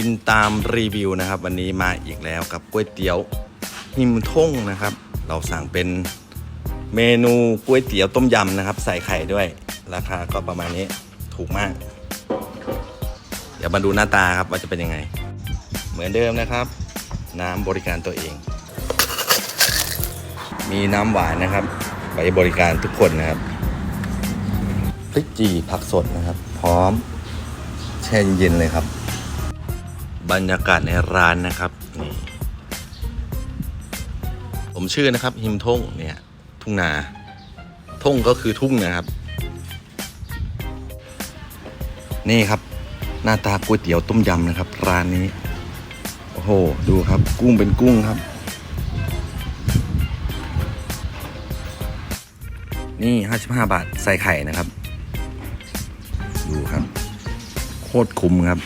กินตามรีวิวนะครับ วันนี้มาอีกแล้วกับก๋วยเตี๋ยวหิมท่งนะครับ เราสั่งเป็นเมนูก๋วยเตี๋ยวต้มยำนะครับ ใส่ไข่ด้วย ราคาก็ประมาณนี้ถูกมาก เดี๋ยวมาดูหน้าตาครับว่าจะเป็นยังไง เหมือนเดิมนะครับ น้ำบริการตัวเอง มีน้ำหวานนะครับไว้บริการทุกคนนะครับพริกจีผักสดนะครับ พร้อมแช่เย็นๆเลยครับ บรรยากาศในร้านนะครับนี่ผมชื่อนะครับหิมท่งเนี่ยทุ่งนาท่งก็คือทุ่งนะครับ นี่ครับ หน้าตาก๋วยเตี๋ยวต้มยำนะครับ ร้านนี้ โอ้โห ดูครับ กุ้งเป็นกุ้งครับ นี่ 55 บาท ใส่ไข่นะครับ ดูครับ โคตรคุ้มครับ